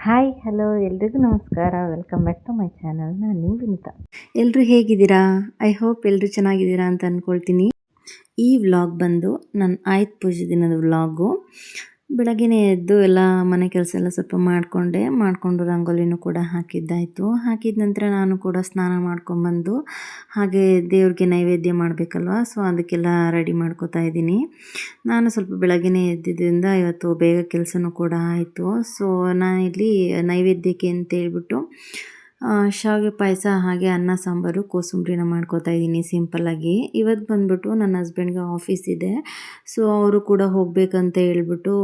Hi hello ಎಲ್ರಿಗೂ ನಮಸ್ಕಾರ. Welcome back to my channel ನಾನು ವಿನಿತಾ. ಎಲ್ಲರೂ ಹೇಗಿದ್ದೀರಾ? ಐ ಹೋಪ್ ಎಲ್ಲರೂ ಚೆನ್ನಾಗಿದ್ದೀರಾ ಅಂತ ಅಂದ್ಕೊಳ್ತೀನಿ ಈ ವ್ಲಾಗ್ ಬಂದು ನನ್ನ ಆಯ್ತು ಪೂಜೆ ದಿನದ ವ್ಲಾಗು ಬೆಳಗ್ಗೆನೇ ಎದ್ದು ಎಲ್ಲ ಮನೆ ಕೆಲಸ ಎಲ್ಲ ಸ್ವಲ್ಪ ಮಾಡಿಕೊಂಡೆ, ಮಾಡಿಕೊಂಡು ರಂಗೋಲಿನೂ ಕೂಡ ಹಾಕಿದ್ದಾಯಿತು. ಹಾಕಿದ ನಂತರ ನಾನು ಕೂಡ ಸ್ನಾನ ಮಾಡ್ಕೊಂಬಂದು ಹಾಗೆ ದೇವ್ರಿಗೆ ನೈವೇದ್ಯ ಮಾಡಬೇಕಲ್ವ? ಸೊ ಅದಕ್ಕೆಲ್ಲ ರೆಡಿ ಮಾಡ್ಕೋತಾ ಇದ್ದೀನಿ. ನಾನು ಸ್ವಲ್ಪ ಬೆಳಗ್ಗೆ ಎದ್ದಿದ್ದರಿಂದ ಇವತ್ತು ಬೇಗ ಕೆಲಸನೂ ಕೂಡ ಆಯಿತು. ಸೊ ಇಲ್ಲಿ ನೈವೇದ್ಯಕ್ಕೆ ಅಂತ ಹೇಳ್ಬಿಟ್ಟು ಶಾವಿಗೆ ಪಾಯಸ ಹಾಗೆ ಅನ್ನ, ಸಾಂಬಾರು, ಕೋಸಂಬರಿನ ಮಾಡ್ಕೋತಾ ಇದ್ದೀನಿ ಸಿಂಪಲ್ಲಾಗಿ ಇವತ್ತು ಬಂದುಬಿಟ್ಟು ನನ್ನ ಹಸ್ಬೆಂಡ್ಗೆ ಆಫೀಸ್ ಇದೆ. ಸೊ ಅವರು ಕೂಡ ಹೋಗಬೇಕಂತ ಹೇಳ್ಬಿಟ್ಟು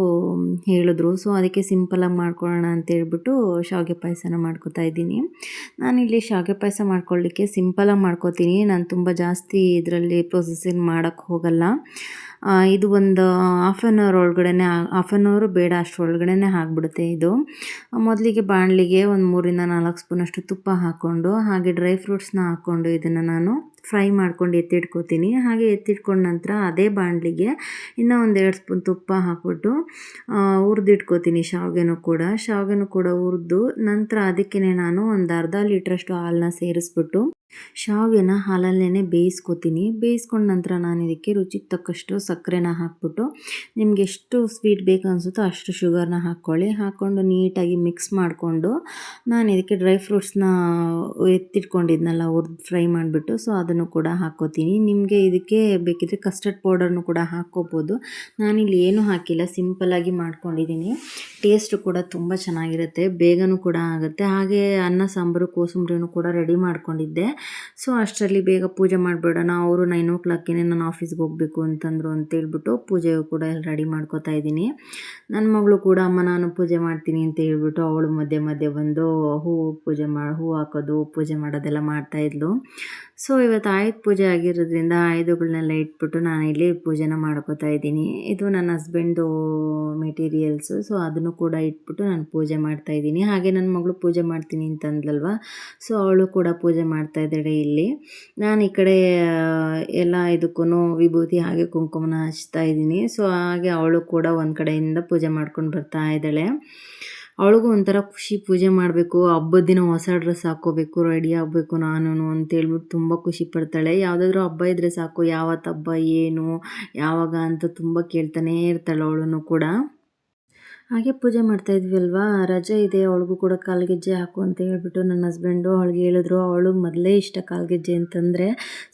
ಹೇಳಿದ್ರು. ಸೊ ಅದಕ್ಕೆ ಸಿಂಪಲಾಗಿ ಮಾಡ್ಕೊಳ್ಳೋಣ ಅಂತ ಹೇಳ್ಬಿಟ್ಟು ಶಾವಿಗೆ ಪಾಯಸನ ಮಾಡ್ಕೋತಾ ಇದ್ದೀನಿ. ನಾನಿಲ್ಲಿ ಶಾವಿಗೆ ಪಾಯಸ ಮಾಡ್ಕೊಳ್ಳಿಕ್ಕೆ ಸಿಂಪಲಾಗಿ ಮಾಡ್ಕೋತೀನಿ. ನಾನು ತುಂಬ ಜಾಸ್ತಿ ಇದರಲ್ಲಿ ಪ್ರೊಸೆಸಿಂಗ್ ಮಾಡೋಕ್ಕೆ ಹೋಗಲ್ಲ. ಇದು ಒಂದು ಹಾಫ್ ಆನ್ ಅವರ್ ಒಳಗಡೆ ಹಾಫ್ ಆನ್ ಅವರು ಬೇಡ, ಅಷ್ಟು ಒಳಗಡೆ ಆಗಿಬಿಡುತ್ತೆ ಇದು. ಮೊದಲಿಗೆ ಬಾಣಲಿಗೆ ಒಂದು ಮೂರಿಂದ ನಾಲ್ಕು ಸ್ಪೂನಷ್ಟು ತುಪ್ಪ ಹಾಕ್ಕೊಂಡು, ಹಾಗೆ ಡ್ರೈ ಫ್ರೂಟ್ಸ್ನ ಹಾಕ್ಕೊಂಡು ಇದನ್ನು ನಾನು ಫ್ರೈ ಮಾಡ್ಕೊಂಡು ಎತ್ತಿಟ್ಕೋತೀನಿ. ಹಾಗೆ ಎತ್ತಿಟ್ಕೊಂಡ ನಂತರ ಅದೇ ಬಾಣಲಿಗೆ ಇನ್ನೂ ಒಂದು ಎರಡು ಸ್ಪೂನ್ ತುಪ್ಪ ಹಾಕ್ಬಿಟ್ಟು ಹುರಿದಿಟ್ಕೋತೀನಿ ಶಾವಿಗೆನೂ ಕೂಡ. ಶಾವಿಗೆನೂ ಕೂಡ ಹುರಿದು ನಂತರ ಅದಕ್ಕೇ ನಾನು ಒಂದು ಅರ್ಧ ಲೀಟ್ರಷ್ಟು ಹಾಲನ್ನ ಸೇರಿಸ್ಬಿಟ್ಟು ಶಾವಿಗೆನ ಹಾಲಲ್ಲೇ ಬೇಯಿಸ್ಕೊತೀನಿ. ಬೇಯಿಸ್ಕೊಂಡ ನಂತರ ನಾನು ಇದಕ್ಕೆ ರುಚಿಗೆ ತಕ್ಕಷ್ಟು ಸಕ್ಕರೆನ ಹಾಕ್ಬಿಟ್ಟು ನಿಮ್ಗೆ ಎಷ್ಟು ಸ್ವೀಟ್ ಬೇಕು ಅನಿಸುತ್ತೋ ಅಷ್ಟು ಶುಗರ್ನ ಹಾಕ್ಕೊಳ್ಳಿ. ಹಾಕ್ಕೊಂಡು ನೀಟಾಗಿ ಮಿಕ್ಸ್ ಮಾಡಿಕೊಂಡು ನಾನು ಇದಕ್ಕೆ ಡ್ರೈ ಫ್ರೂಟ್ಸ್ನ ಎತ್ತಿಟ್ಕೊಂಡಿದ್ನಲ್ಲ, ಹುರಿದು ಫ್ರೈ ಮಾಡಿಬಿಟ್ಟು, ಸೊ ಅದನ್ನು ಕೂಡ ಹಾಕ್ಕೋತೀನಿ. ನಿಮಗೆ ಇದಕ್ಕೆ ಬೇಕಿದ್ರೆ ಕಸ್ಟರ್ಡ್ ಪೌಡರ್ನು ಕೂಡ ಹಾಕ್ಕೋಬೋದು. ನಾನಿಲ್ಲಿ ಏನೂ ಹಾಕಿಲ್ಲ ಸಿಂಪಲ್ಲಾಗಿ ಮಾಡ್ಕೊಂಡಿದ್ದೀನಿ ಟೇಸ್ಟು ಕೂಡ ತುಂಬ ಚೆನ್ನಾಗಿರುತ್ತೆ, ಬೇಗನೂ ಕೂಡ ಆಗುತ್ತೆ. ಹಾಗೆ ಅನ್ನ, ಸಾಂಬಾರು, ಕೋಸಂಬರಿನೂ ಕೂಡ ರೆಡಿ ಮಾಡ್ಕೊಂಡಿದ್ದೆ. ಸೊ ಅಷ್ಟರಲ್ಲಿ ಬೇಗ ಪೂಜೆ ಮಾಡಿಬಿಡೋಣ. ಅವರು ನೈನ್ ಓ ಕ್ಲಾಕಿನೇ ನಾನು ಆಫೀಸ್ಗೆ ಹೋಗಬೇಕು ಅಂತಂದರು ಅಂತೇಳ್ಬಿಟ್ಟು ಪೂಜೆ ಕೂಡ ಎಲ್ಲ ರೆಡಿ ಮಾಡ್ಕೋತಾ ಇದ್ದೀನಿ. ನನ್ನ ಮಗಳು ಕೂಡ, ಅಮ್ಮ, ನಾನು ಪೂಜೆ ಮಾಡ್ತೀನಿ ಅಂತ ಹೇಳ್ಬಿಟ್ಟು ಅವಳು ಮಧ್ಯೆ ಮಧ್ಯೆ ಬಂದು ಹೂವು ಪೂಜೆ ಮಾಡಿ ಹೂವು ಹಾಕೋದು, ಪೂಜೆ ಮಾಡೋದೆಲ್ಲ ಮಾಡ್ತಾಯಿದ್ಲು ಸೊ, ಇವತ್ತು ಆಯುಧ ಪೂಜೆ ಆಗಿರೋದ್ರಿಂದ ಆಯುಧಗಳನ್ನೆಲ್ಲ ಇಟ್ಬಿಟ್ಟು ನಾನು ಇಲ್ಲಿ ಪೂಜೆನ ಮಾಡ್ಕೋತಾ ಇದ್ದೀನಿ. ಇದು ನನ್ನ ಹಸ್ಬೆಂಡು ಮೆಟೀರಿಯಲ್ಸು ಸೊ ಅದನ್ನು ಕೂಡ ಇಟ್ಬಿಟ್ಟು ನಾನು ಪೂಜೆ ಮಾಡ್ತಾ ಇದ್ದೀನಿ. ಹಾಗೆ ನನ್ನ ಮಗಳು ಪೂಜೆ ಮಾಡ್ತೀನಿ ಅಂತಂದ್ಲಲ್ವ? ಸೊ, ಅವಳು ಕೂಡ ಪೂಜೆ ಮಾಡ್ತಾ ಇದ್ದಾಳೆ ಇಲ್ಲಿ. ನಾನು ಈ ಕಡೆ ಎಲ್ಲ ಇದಕ್ಕೂ ವಿಭೂತಿ ಹಾಗೆ ಕುಂಕುಮನ ಹಚ್ತಾ ಇದ್ದೀನಿ. ಸೊ, ಹಾಗೆ ಅವಳು ಕೂಡ ಒಂದು ಕಡೆಯಿಂದ ಪೂಜೆ ಮಾಡ್ಕೊಂಡು ಬರ್ತಾ ಇದ್ದಾಳೆ. ಅವಳಿಗೂ ಒಂಥರ ಖುಷಿ ಪೂಜೆ ಮಾಡಬೇಕು, ಹಬ್ಬದ ದಿನ ಹೊಸ ಡ್ರೆಸ್ ಹಾಕೋಬೇಕು ರೆಡಿ ಆಗಬೇಕು ನಾನು ಅಂತೇಳ್ಬಿಟ್ಟು ತುಂಬ ಖುಷಿ ಪಡ್ತಾಳೆ. ಯಾವುದಾದ್ರೂ ಹಬ್ಬ ಇದ್ದರೆ ಸಾಕು ಯಾವತ್ತು ಹಬ್ಬ, ಏನು, ಯಾವಾಗ ಅಂತ ತುಂಬ ಕೇಳ್ತಾನೇ ಇರ್ತಾಳೆ ಅವಳೂ ಕೂಡ. ಹಾಗೆ ಪೂಜೆ ಮಾಡ್ತಾ ಇದ್ವಿ ಅಲ್ವಾ? ರಜೆ ಇದೆ, ಅವಳಿಗೂ ಕೂಡ ಕಾಲ್ಗೆಜ್ಜೆ ಹಾಕು ಅಂತ ಹೇಳ್ಬಿಟ್ಟು ನನ್ನ ಹಸ್ಬೆಂಡು ಅವಳಿಗೆ ಹೇಳಿದ್ರು. ಅವಳು ಮೊದಲೇ ಇಷ್ಟ ಕಾಲ್ಗೆಜ್ಜೆ ಅಂತಂದರೆ.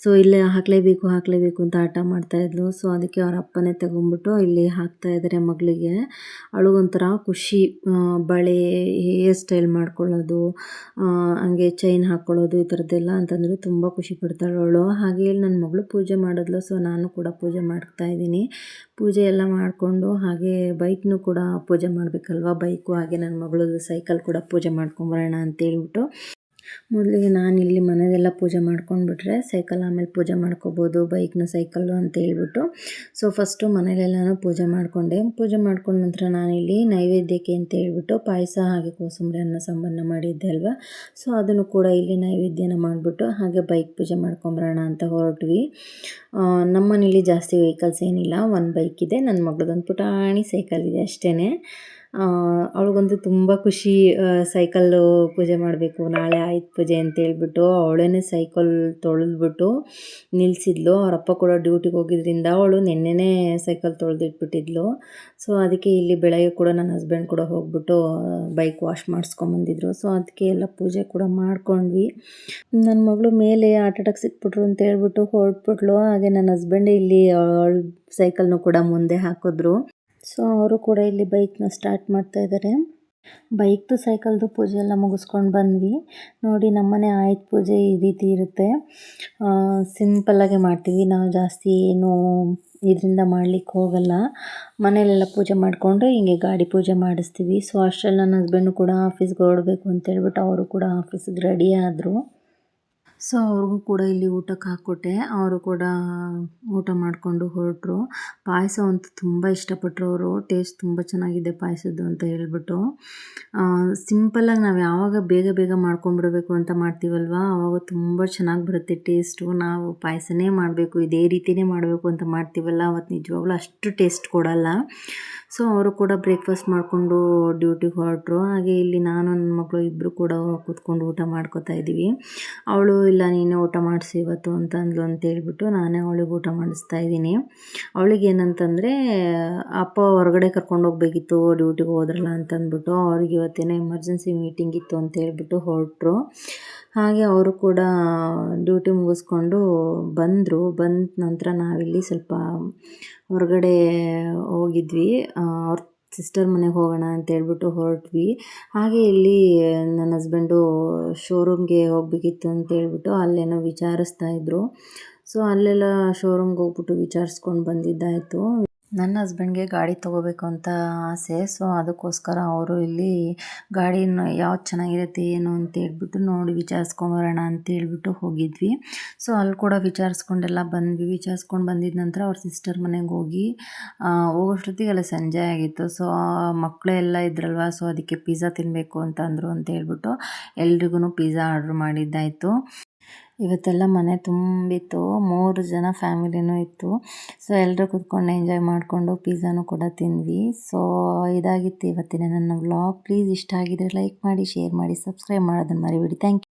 ಸೊ ಇಲ್ಲೇ ಹಾಕಲೇಬೇಕು ಹಾಕಲೇಬೇಕು ಅಂತ ಆಟ ಮಾಡ್ತಾಯಿದ್ಲು ಸೊ ಅದಕ್ಕೆ ಅವ್ರ ಅಪ್ಪನೇ ತಗೊಂಡ್ಬಿಟ್ಟು ಇಲ್ಲಿ ಹಾಕ್ತಾ ಇದ್ದಾರೆ ಮಗಳಿಗೆ. ಅವಳಿಗೊಂಥರ ಖುಷಿ ಬಳೆ ಹೇರ್ ಸ್ಟೈಲ್ ಮಾಡ್ಕೊಳ್ಳೋದು ಹಂಗೆ ಚೈನ್ ಹಾಕ್ಕೊಳ್ಳೋದು ಈ ಥರದ್ದೆಲ್ಲ ಅಂತಂದರೆ ತುಂಬ ಖುಷಿ ಪಡ್ತಾಳೆ ಅವಳು. ಹಾಗೆ ನನ್ನ ಮಗಳು ಪೂಜೆ ಮಾಡಿದ್ಲು. ಸೊ ನಾನು ಕೂಡ ಪೂಜೆ ಮಾಡ್ತಾ ಇದ್ದೀನಿ. ಪೂಜೆ ಎಲ್ಲ ಮಾಡಿಕೊಂಡು ಹಾಗೆ ಬೈಕ್ನು ಕೂಡ ಪೂಜೆ ಮಾಡಬೇಕಲ್ವ? ಬೈಕು ಹಾಗೆ ನನ್ನ ಮಗಳದ್ದು ಸೈಕಲ್ ಕೂಡ ಪೂಜೆ ಮಾಡ್ಕೊಂಬರೋಣ ಅಂತೇಳ್ಬಿಟ್ಟು ಮೊದಲಿಗೆ ನಾನು ಇಲ್ಲಿ ಮನೆಯದೆಲ್ಲ ಪೂಜೆ ಮಾಡ್ಕೊಂಡ್ಬಿಟ್ರೆ ಸೈಕಲ್ ಆಮೇಲೆ ಪೂಜೆ ಮಾಡ್ಕೋಬೋದು ಬೈಕ್ನ ಸೈಕಲ್ಲು ಅಂತ ಹೇಳ್ಬಿಟ್ಟು. ಸೊ ಫಸ್ಟು ಮನೇಲೆಲ್ಲನೂ ಪೂಜೆ ಮಾಡಿಕೊಂಡೆ. ಪೂಜೆ ಮಾಡ್ಕೊಂಡ ನಂತರ ನಾನಿಲ್ಲಿ ನೈವೇದ್ಯಕ್ಕೆ ಅಂತ ಹೇಳ್ಬಿಟ್ಟು ಪಾಯಸ ಹಾಗೆ ಕೋಸಂಬರಿ ಅನ್ನ ಸಂಬಂಧ ಮಾಡಿದ್ದೆ ಅಲ್ವಾ? ಸೊ ಅದನ್ನು ಕೂಡ ಇಲ್ಲಿ ನೈವೇದ್ಯನ ಮಾಡಿಬಿಟ್ಟು ಹಾಗೆ ಬೈಕ್ ಪೂಜೆ ಮಾಡ್ಕೊಂಬರೋಣ ಅಂತ ಹೊರಟ್ವಿ. ನಮ್ಮ ಮನೇಲಿ ಜಾಸ್ತಿ ವೆಹಿಕಲ್ಸ್ ಏನಿಲ್ಲ. ಒಂದು ಬೈಕ್ ಇದೆ. ನನ್ನ ಮಗಳದೊಂದು ಪುಟಾಣಿ ಸೈಕಲ್ ಇದೆ ಅಷ್ಟೇ ಅವಳಿಗಂತೂ ತುಂಬ ಖುಷಿ ಸೈಕಲ್ಲು ಪೂಜೆ ಮಾಡಬೇಕು. ನಾಳೆ ಆಯುಧ ಪೂಜೆ ಅಂತ ಹೇಳ್ಬಿಟ್ಟು ಅವಳೇ ಸೈಕಲ್ ತೊಳೆದ್ಬಿಟ್ಟು ನಿಲ್ಲಿಸಿದ್ಲು ಅವರಪ್ಪ ಕೂಡ ಡ್ಯೂಟಿಗೆ ಹೋಗಿದ್ರಿಂದ ಅವಳು ನೆನ್ನೆನೇ ಸೈಕಲ್ ತೊಳೆದಿಟ್ಬಿಟ್ಟಿದ್ಲು. ಸೊ ಅದಕ್ಕೆ ಇಲ್ಲಿ ಬೆಳಗ್ಗೆ ಕೂಡ ನನ್ನ ಹಸ್ಬೆಂಡ್ ಕೂಡ ಹೋಗ್ಬಿಟ್ಟು ಬೈಕ್ ವಾಶ್ ಮಾಡಿಸ್ಕೊಂಬಂದಿದ್ರು. ಸೊ ಅದಕ್ಕೆ ಎಲ್ಲ ಪೂಜೆ ಕೂಡ ಮಾಡ್ಕೊಂಡ್ವಿ. ನನ್ನ ಮಗಳು ಮೇಲೆ ಆಟಾಟಕ್ಕೆ ಸಿಕ್ಬಿಟ್ರು ಅಂತ ಹೇಳ್ಬಿಟ್ಟು ಹೊರಟ್ಬಿಟ್ಲು. ಹಾಗೆ ನನ್ನ ಹಸ್ಬೆಂಡ್ ಇಲ್ಲಿ ಅವಳ ಸೈಕಲ್ನು ಕೂಡ ಮುಂದೆ ಹಾಕಿದ್ರು. ಸೊ ಅವರು ಕೂಡ ಇಲ್ಲಿ ಬೈಕ್ನ ಸ್ಟಾರ್ಟ್ ಮಾಡ್ತಾ ಇದ್ದಾರೆ ಬೈಕ್ದು ಸೈಕಲ್ದು ಪೂಜೆ ಎಲ್ಲ ಮುಗಿಸ್ಕೊಂಡು ಬಂದ್ವಿ. ನೋಡಿ ನಮ್ಮನೆ ಆಯುಧ ಪೂಜೆ ಈ ರೀತಿ ಇರುತ್ತೆ. ಸಿಂಪಲ್ಲಾಗೆ ಮಾಡ್ತೀವಿ. ನಾವು ಜಾಸ್ತಿ ಏನು ಇದರಿಂದ ಮಾಡ್ಲಿಕ್ಕೆ ಹೋಗಲ್ಲ. ಮನೇಲೆಲ್ಲ ಪೂಜೆ ಮಾಡಿಕೊಂಡು ಹಿಂಗೆ ಗಾಡಿ ಪೂಜೆ ಮಾಡಿಸ್ತೀವಿ. ಸೊ ಅಷ್ಟರಲ್ಲಿ ನನ್ನ ಹಸ್ಬೆಂಡು ಕೂಡ ಆಫೀಸ್ಗೆ ಹೊರಡಬೇಕು ಅಂತೇಳ್ಬಿಟ್ಟು ಅವರು ಕೂಡ ಆಫೀಸಿಗೆ ರೆಡಿ ಆದರು. ಸೊ ಅವ್ರಿಗೂ ಕೂಡ ಇಲ್ಲಿ ಊಟಕ್ಕೆ ಹಾಕ್ಕೊಟ್ಟೆ. ಅವರು ಕೂಡ ಊಟ ಮಾಡಿಕೊಂಡು ಹೊರಟರು. ಪಾಯಸ ಅಂತೂ ತುಂಬ ಇಷ್ಟಪಟ್ಟರು ಅವರು. ಟೇಸ್ಟ್ ತುಂಬ ಚೆನ್ನಾಗಿದೆ ಪಾಯಸದ್ದು ಅಂತ ಹೇಳ್ಬಿಟ್ಟು. ಸಿಂಪಲ್ಲಾಗಿ ನಾವು ಯಾವಾಗ ಬೇಗ ಬೇಗ ಮಾಡ್ಕೊಂಡ್ಬಿಡಬೇಕು ಅಂತ ಮಾಡ್ತೀವಲ್ವ? ಆವಾಗ ತುಂಬ ಚೆನ್ನಾಗಿ ಬರುತ್ತೆ ಟೇಸ್ಟು ನಾವು ಪಾಯಸನೇ ಮಾಡಬೇಕು. ಇದೇ ರೀತಿಯೇ ಮಾಡಬೇಕು ಅಂತ ಮಾಡ್ತೀವಲ್ಲ. ಅವತ್ತು ನಿಜವಾಗ್ಲೂ ಅಷ್ಟು ಟೇಸ್ಟ್ ಕೊಡಲ್ಲ. ಸೊ ಅವರು ಕೂಡ ಬ್ರೇಕ್ಫಾಸ್ಟ್ ಮಾಡಿಕೊಂಡು ಡ್ಯೂಟಿಗೆ ಹೊರಟರು. ಹಾಗೆ ಇಲ್ಲಿ ನಾನು ನನ್ನ ಮಕ್ಕಳು ಇಬ್ಬರು ಕೂಡ ಕೂತ್ಕೊಂಡು ಊಟ ಮಾಡ್ಕೋತಾ ಇದ್ದೀವಿ. ಅವಳು, ಇಲ್ಲ, ನೀನು ಊಟ ಮಾಡಿಸಿ ಇವತ್ತು ಅಂತ ಅಂತ ನಾನೇ ಅವಳಿಗೆ ಊಟ ಮಾಡಿಸ್ತಾ ಇದ್ದೀನಿ. ಅವಳಿಗೆ ಏನಂತಂದರೆ, ಅಪ್ಪ ಹೊರಗಡೆ ಕರ್ಕೊಂಡು ಹೋಗ್ಬೇಕಿತ್ತು ಡ್ಯೂಟಿಗೆ ಹೋದ್ರಲ್ಲ ಅಂತಂದ್ಬಿಟ್ಟು ಅವ್ರಿಗೆ ಇವತ್ತೇನೋ ಎಮರ್ಜೆನ್ಸಿ ಮೀಟಿಂಗ್ ಇತ್ತು ಅಂತ ಹೇಳ್ಬಿಟ್ಟು ಹೊರಟರು. ಹಾಗೆ ಅವರು ಕೂಡ ಡ್ಯೂಟಿ ಮುಗಿಸ್ಕೊಂಡು ಬಂದರು. ಬಂದ ನಂತರ ನಾವಿಲ್ಲಿ ಸ್ವಲ್ಪ ಹೊರಗಡೆ ಹೋಗಿದ್ವಿ. ಅವ್ರ ಸಿಸ್ಟರ್ ಮನೆಗೆ ಹೋಗೋಣ ಅಂತ ಹೇಳ್ಬಿಟ್ಟು ಹೊರಟ್ವಿ. ಹಾಗೆ ಇಲ್ಲಿ ನನ್ನ ಹಸ್ಬೆಂಡು ಶೋರೂಮ್ಗೆ ಹೋಗಬೇಕಿತ್ತು ಅಂತ ಹೇಳ್ಬಿಟ್ಟು ಅಲ್ಲೇನೋ ವಿಚಾರಿಸ್ತಾ ಇದ್ರು. ಸೊ, ಅಲ್ಲೆಲ್ಲ ಶೋರೂಮ್ಗೆ ಹೋಗ್ಬಿಟ್ಟು ವಿಚಾರಿಸ್ಕೊಂಡು ಬಂದಿದ್ದಾಯಿತು. ನನ್ನ ಹಸ್ಬೆಂಡ್ಗೆ ಗಾಡಿ ತೊಗೋಬೇಕು ಅಂತ ಆಸೆ. ಸೊ ಅದಕ್ಕೋಸ್ಕರ ಅವರು ಇಲ್ಲಿ ಗಾಡಿನ ಯಾವ್ದು ಚೆನ್ನಾಗಿರುತ್ತೆ, ಏನು ಅಂತ ಹೇಳ್ಬಿಟ್ಟು ನೋಡಿ ವಿಚಾರಿಸ್ಕೊಂಡು ಬರೋಣ ಅಂತ ಹೇಳ್ಬಿಟ್ಟು ಹೋಗಿದ್ವಿ. ಸೊ ಅಲ್ಲಿ ಕೂಡ ವಿಚಾರಿಸ್ಕೊಂಡೆಲ್ಲ ಬಂದ್ವಿ. ವಿಚಾರಿಸ್ಕೊಂಡು ಬಂದಿದ ನಂತರ ಅವ್ರ ಸಿಸ್ಟರ್ ಮನೆಗೆ ಹೋಗಿ ಹೋಗೋಷ್ಟೊತ್ತಿಗೆಲ್ಲ ಸಂಜೆ ಆಗಿತ್ತು. ಸೊ ಮಕ್ಕಳೇ ಎಲ್ಲ ಇದ್ರಲ್ವ? ಸೊ ಅದಕ್ಕೆ ಪಿಜ್ಜಾ ತಿನ್ನಬೇಕು ಅಂತ ಅಂದರು ಅಂತ ಹೇಳ್ಬಿಟ್ಟು ಎಲ್ರಿಗೂ ಪಿಜ್ಜಾ ಆರ್ಡ್ರ್ ಮಾಡಿದ್ದಾಯಿತು. ಇವತ್ತೆಲ್ಲ ಮನೆ ತುಂಬಿತ್ತು, ಮೂರು ಜನ ಫ್ಯಾಮಿಲಿನೂ ಇತ್ತು. ಸೊ ಎಲ್ಲರೂ ಕೂತ್ಕೊಂಡು ಎಂಜಾಯ್ ಮಾಡಿಕೊಂಡು ಪಿಜ್ಜಾನು ಕೂಡ ತಿಂದ್ವಿ. ಸೊ ಇದಾಗಿತ್ತು ಇವತ್ತಿನ ನನ್ನ ವ್ಲಾಗ್ ಪ್ಲೀಸ್ ಇಷ್ಟ ಆಗಿದ್ರೆ ಲೈಕ್ ಮಾಡಿ ಶೇರ್ ಮಾಡಿ ಸಬ್ಸ್ಕ್ರೈಬ್ ಮಾಡೋದನ್ನು ಮರಿಬೇಡಿ. Thank you